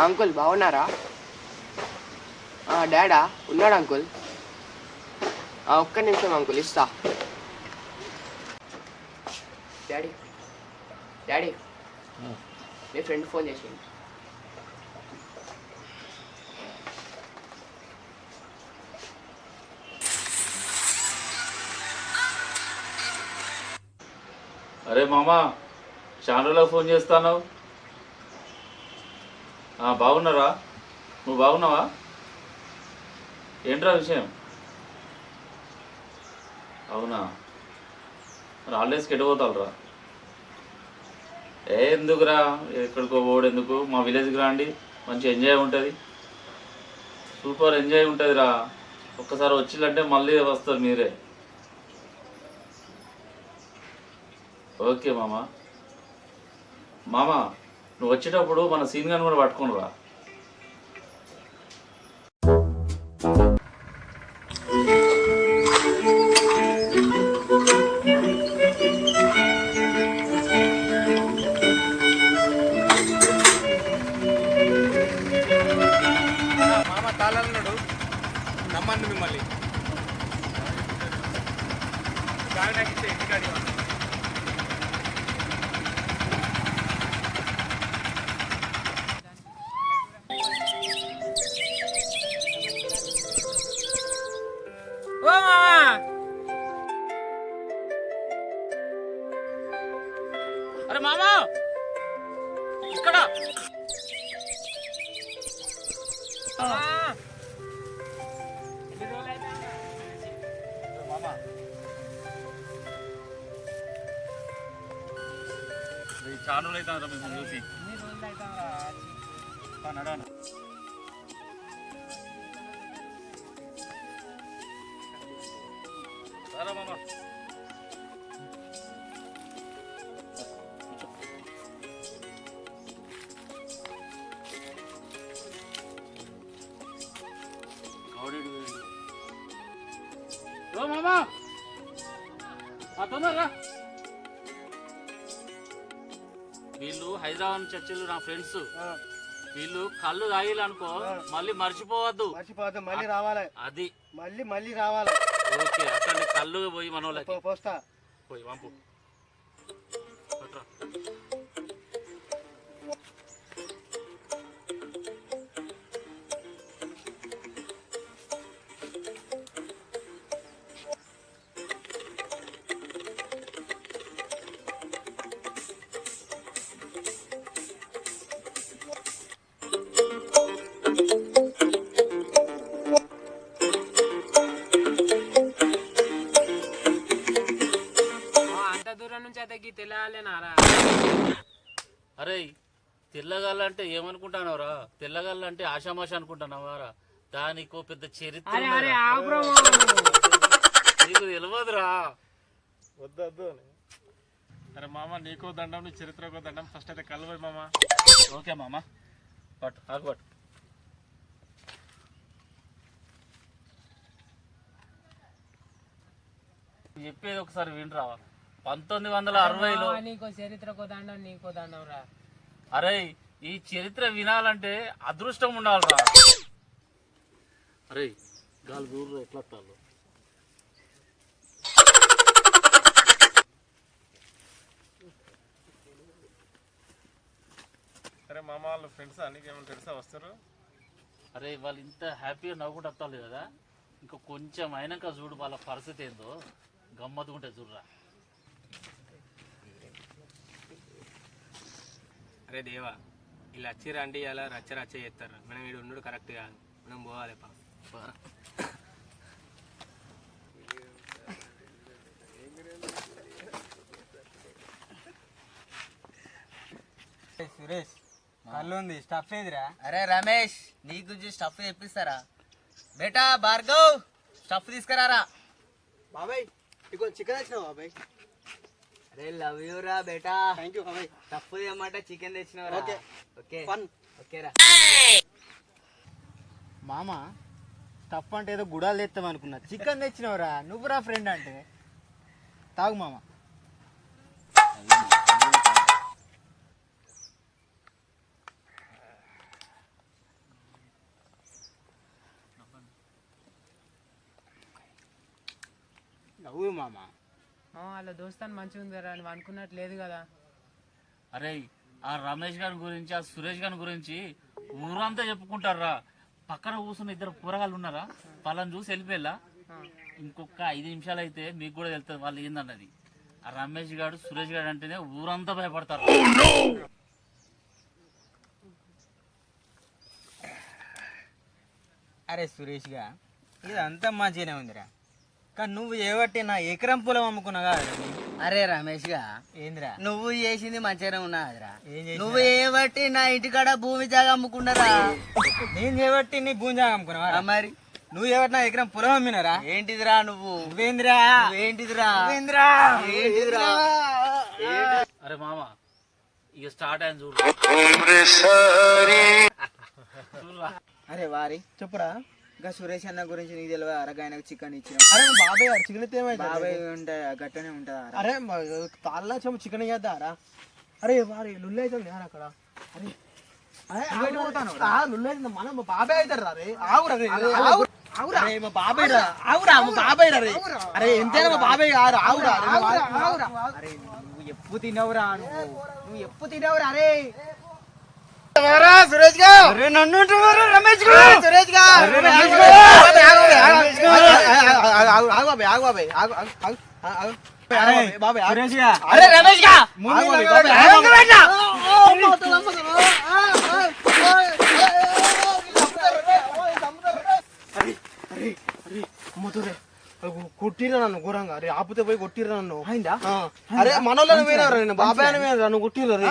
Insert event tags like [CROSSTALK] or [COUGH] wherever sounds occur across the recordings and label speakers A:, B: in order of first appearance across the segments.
A: Uncle బాగున్నారా? డాడా ఉన్నాడు uncle? ఒక్క నిమిషం అంకుల్ ఇస్తా. డాడీ డాడీ మీ ఫ్రెండ్ ఫోన్ చేసింది.
B: అరే మామా చాలా ఫోన్ చేస్తాను బాగున్నారా? నువ్వు బాగున్నావా? ఏంట్రా విషయం? అవునా? మరి హాలిడేస్కి ఎటు ఏ ఎందుకురా? ఎక్కడికో పోడు ఎందుకు మా విలేజ్కి రాండి. మంచి ఎంజాయ్ ఉంటుంది. సూపర్ ఎంజాయ్ ఉంటుందిరా. ఒక్కసారి వచ్చిందంటే మళ్ళీ వస్తారు మీరే. ఓకే మామ. మామ నువ్వు వచ్చేటప్పుడు మన సీన్ గాని కూడా పట్టుకొని రా
C: మామ తాళన్నాడు రమ్మని మిమ్మల్ని. గాడి నాకు ఇంటికాడి
B: చాలా అవుతాను మేము చూసి నడాను సరే ఆ తొందరగా వీళ్ళు హైదరాబాద్ నుంచి నా ఫ్రెండ్స్. వీళ్ళు కళ్ళు తాగిలు అనుకో మళ్ళీ మర్చిపోవద్దు.
C: మర్చిపోతే మళ్ళీ రావాలి.
B: అది.
C: మళ్ళీ మళ్ళీ రావాలి.
B: ఓకే అక్కడ కళ్ళు పోయి మనోళ్ళకి.
C: పోస్తా.
B: పోయి పంపు. తెల్లగల్లంటే ఏమనుకుంటున్నావురా తెల్లగల్లంటే ఆషామాష అనుకుంటున్నావారా దానికో పెద్ద చరిత్ర నీకు తెలియదురా
C: వద్దు అరే మామ నీకో దండం నీ చరిత్రకో దండం. ఫస్ట్ అయితే కలవై మామ.
B: ఓకే మామ. పట్టు ఆగు పట్టు. చెప్పేది ఒకసారి వినరా పంతొమ్మిది వందల అరవైలో
D: నీకో చరిత్రకో దండం నీకో దండం రా
B: అరే ఈ చరిత్ర వినాలంటే అదృష్టం ఉండాలిరా. అరే గాలి దూరం ఎట్లా వస్తారు
C: అరే మామ వాళ్ళు ఫ్రెండ్సా నీకేమైనా తెలుసా? వస్తారు?
B: అరే వాళ్ళు ఇంత హ్యాపీగా నవ్వుకుంటూ వస్తారు కదా? ఇంకా కొంచెం అయినాక చూడు వాళ్ళ పరిస్థితి ఏందో. గమ్మత్తుకుంటే చూడరా.
E: అరే దేవా ఇలా వచ్చి రండి ఇలా రచ్చ రచ్చ చేస్తారు. మనం వీడు ఉండు కరెక్ట్ కాదు మనం పోవాలి పా.
F: సురేష్ కళ్ళు ఉంది స్టఫ్ ఏదిరా?
G: అరే రమేష్ నీ గురించి స్టఫ్ తెప్పిస్తారా బేటా భార్గవ్ స్టఫ్ తీసుకురారా?
F: బాబాయ్ ఇగో చికెన్ వచ్చినావు బాబాయ్?
G: రే లవ్ యూ రా బేటా.
F: థ్యాంక్ యూ బాబాయ్
G: తప్పు అన్నమాట చికెన్ తెచ్చినవరా.
F: ఓకే
G: ఓకే
F: ఫన్
G: ఓకే రా.
F: మామ తప్పు అంటే ఏదో గుడాలు తెస్తాం అనుకున్నా. చికెన్ తెచ్చినవరా నువ్వు రా ఫ్రెండ్ అంటే. తాగు మామ. లవ్ మామ.
D: వాళ్ళ దోస్తాను మంచిగా ఉంది అని అనుకున్నట్టు లేదు కదా.
B: అరే ఆ రమేష్ గారి గురించి ఆ సురేష్ గారి గురించి ఊరంతా చెప్పుకుంటారా? పక్కన కూర్చున్న ఇద్దరు కూరగాయలు ఉన్నారా? వాళ్ళని చూసి వెళ్ళిపోయేలా? ఇంకొక ఐదు నిమిషాలు అయితే మీకు కూడా తెలుస్తుంది వాళ్ళు ఏందన్నది. ఆ రమేష్ గారు సురేష్ గారు అంటేనే ఊరంతా భయపడతారు.
F: అరే సురేష్గా ఇదంతా మంచిగానే ఉందిరా. కానీ నువ్వు ఏవట్టి నా ఎకరం పొలం అమ్ముకున్నాగా
G: అరే రమేష్గా
F: ఏందిరా?
G: నువ్వు చేసింది మంచిగానే ఉన్నదిరా? నువ్వు ఏ బట్టి నా ఇంటికాడ భూమి జాగా అమ్ముకున్నారా?
F: నేను చేయబట్టి నీ భూంజా అమ్ముకున్నావా?
G: ఆ మరి.
F: నువ్వు ఏవట్టి నా ఎకరం పొలం అమ్మినారా?
G: ఏంటిదిరా నువ్వు?
F: నువ్వేందిరా?
G: ఏంటిదిరా
F: నువ్వేందిరా?
G: ఏంటిదిరా?
B: అరే మామ ఇక స్టార్ట్ అయింది చూడు.
F: అరే వారి చెప్పురా. ఇంకా సురేష్ అన్న గురించి నీకు తెలియదు? అరగ ఆయనకు చికెన్ ఇచ్చిన.
H: అరే బాబాయ్ గారు చికెన్ అయితే ఏమైంది
F: బాబాయ్ ఉంటే గట్టనే ఉంటుందా
H: అరే తాళ్ళ చెమ్మ చికెన్ చేద్దారా అరే వారి లుల్లి అవుతుంది యార్ అక్కడ. అరే మన బాబాయ్ అవుతారు రా రే. ఆవురా రే. ఆవు- ఆవురా అరే మా బాబాయ్ రా. ఆవురా మా బాబాయ్ రా రే. అరే ఎంతైనా మా బాబాయ్ గారు ఆవురా ఆవురా
F: అరే నువ్వు ఎప్పు తినవురా నువ్వు? నువ్వు ఎప్పు తినవురా అరే
H: సురేష్గా
F: అరే నన్ను రమేష్ సురేష్గా
H: రమేష్గా ఆగు ఆగు బాబాయ్ ఆగు బాబాయ్ ఆగు ఆగు ఆగు ఆగు బాబాయ్ ఆగు
F: సురేష్గా
H: అరే రమేష్గా కొట్టిరా నన్ను ఘోరంగా అరే ఆపితే పోయి కొట్టిరా నన్ను
F: అయిందా.
H: అరే మనోళ్ళని పోయినారా బాబాయ్ అని నన్ను కొట్టిరా రే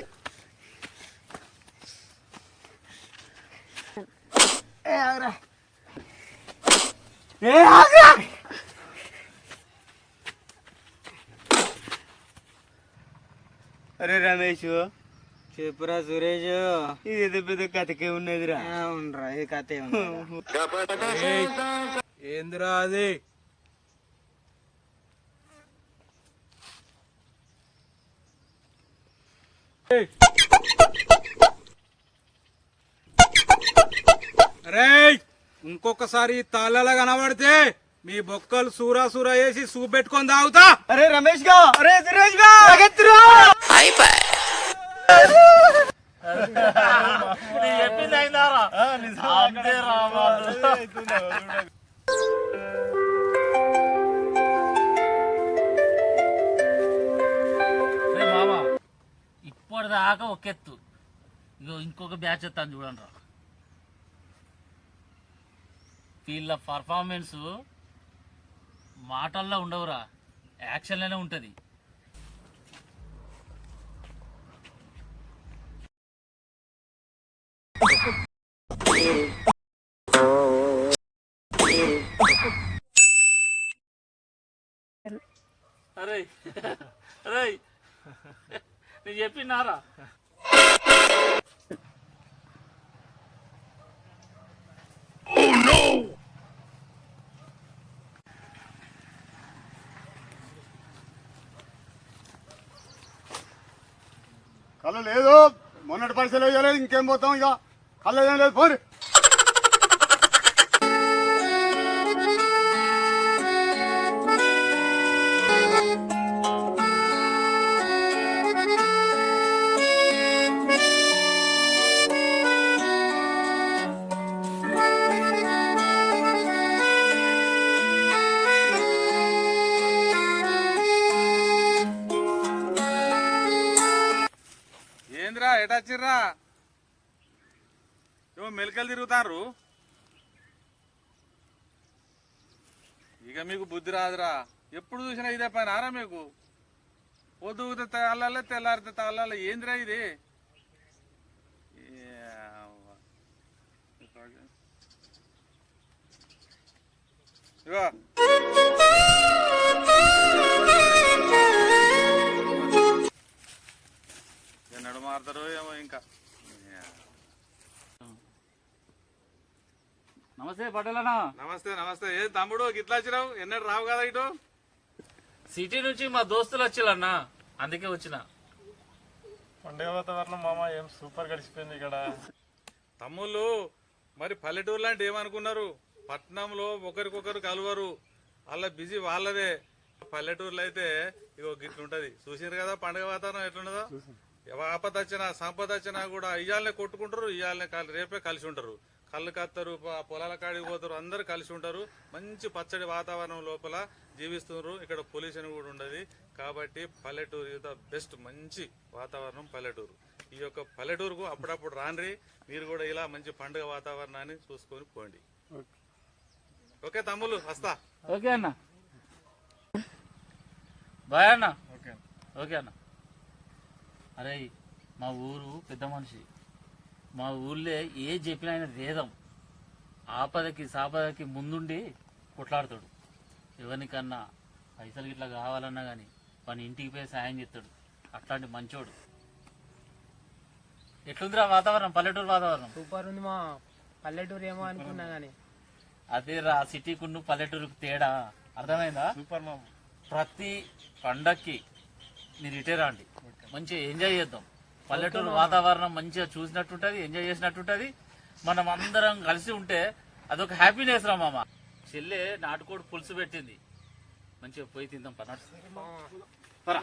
H: ఆగురా. ఏ, ఆగురా.
F: అరే రమేష్. చెప్పురా సురేష్. ఇది పెద్ద కథకే ఉన్నదిరా. అవునరా ఇది కథే [LAUGHS]
C: ఏందిరా అది? రేయ్ ఇంకొకసారి తాళ్ళలా కనబడితే మీ బొక్కలు సూరా సూరా వేసి సూప్ పెట్టుకొని తాగుతా.
F: అరే రమేష్గా! అరే
B: సురేష్గా! ఇప్పటిదాకా ఒక ఎత్తు ఇగో ఇంకొక బ్యాచ్ ఎత్తాను చూడండి రా. వీళ్ళ పర్ఫార్మెన్స్ మాటల్లో ఉండవురా. యాక్షన్లోనే ఉంటుంది. అరే అరే నేను చెప్పినారా?
I: కళ్ళు లేదు. మొన్నటి పైసలు వేయలేదు ఇంకేం పోతాం ఇక. కళ్ళు ఏం లేదు పోనీ
C: ఏంద్రా ఎటాచిర్రా ఏమో మెలికలు తిరుగుతారు ఇక మీకు బుద్ధి రాదురా. ఎప్పుడు చూసినా ఇదే పని ఆరా మీకు? పొద్దుగుతే తగలాలి తెల్లారితే తగలాలి ఏందిరా ఇది? ఇగో.
B: నమస్తే పటేలనా?
C: నమస్తే నమస్తే. ఏ తమ్ముడు గిట్లా వచ్చినావు? ఎన్నడు రావు కదా ఇటు?
B: సిటీ నుంచి మా దోస్తులు వచ్చిల్లన్నా అందుకే వచ్చిన.
J: పండుగ వాతావరణం మామ ఏం సూపర్ గడిచిపోయింది ఇక్కడ.
C: తమ్ముళ్ళు మరి పల్లెటూరు లాంటి ఏమనుకున్నారు? పట్నంలో ఒకరికొకరు కలవరు. వాళ్ళ బిజీ వాళ్ళదే. పల్లెటూరులో అయితే ఇగో గిట్లుంటది. చూసినారు కదా పండుగ వాతావరణం ఎట్లున్నదో? ఎవ- ఆపద వచ్చినా సంపద వచ్చినా కూడా ఇయ్యాలనే కొట్టుకుంటారు కల్- రేపే కలిసి ఉంటారు. కళ్ళు కత్తరు పొలాల కాడికి పోతారు అందరు కలిసి ఉంటారు. మంచి పచ్చడి వాతావరణం లోపల జీవిస్తున్నారు. ఇక్కడ పొల్యూషన్ కూడా ఉండదు. కాబట్టి పల్లెటూరు ద బెస్ట్ మంచి వాతావరణం పల్లెటూరు. ఈ యొక్క పల్లెటూరుకు అప్పుడప్పుడు రాండ్రి. మీరు కూడా ఇలా మంచి పండుగ వాతావరణాన్ని చూసుకొని పోండి. ఓకే తమ్ముళ్ళు వస్తా.
B: ఓకే అన్న. బాయ్ అన్న.
J: ఓకే
B: ఓకే అన్న. అరే మా ఊరు పెద్ద మనిషి. మా ఊళ్ళో ఏ చెప్పినా ఆయన వేదం. ఆపదకి సాపదకి ముందుండి కొట్లాడతాడు. ఎవరికన్నా పైసలు ఇట్లా కావాలన్నా కానీ వాని ఇంటికి పోయి సాయం చేస్తాడు. అట్లాంటి మంచోడు. ఎట్లుందిరా వాతావరణం? పల్లెటూరు వాతావరణం?
D: సూపర్ ఉంది మా పల్లెటూరు ఏమో అనుకున్నా గానీ.
B: అదే రా సిటీకున్న పల్లెటూరుకు తేడా. అర్థమైందా?
J: సూపర్ మామ.
B: ప్రతి పండక్కి మీరు ఇటే రండి. మంచిగా ఎంజాయ్ చేద్దాం. పల్లెటూరు వాతావరణం మంచిగా చూసినట్టుంటది ఎంజాయ్ చేసినట్టుంటది. మనం అందరం కలిసి ఉంటే అదొక హ్యాపీనెస్ రా మామ. చెల్లె నాటుకోడి పులుసు పెట్టింది. మంచిగా పోయి తిందాం పన్నాడు పరా.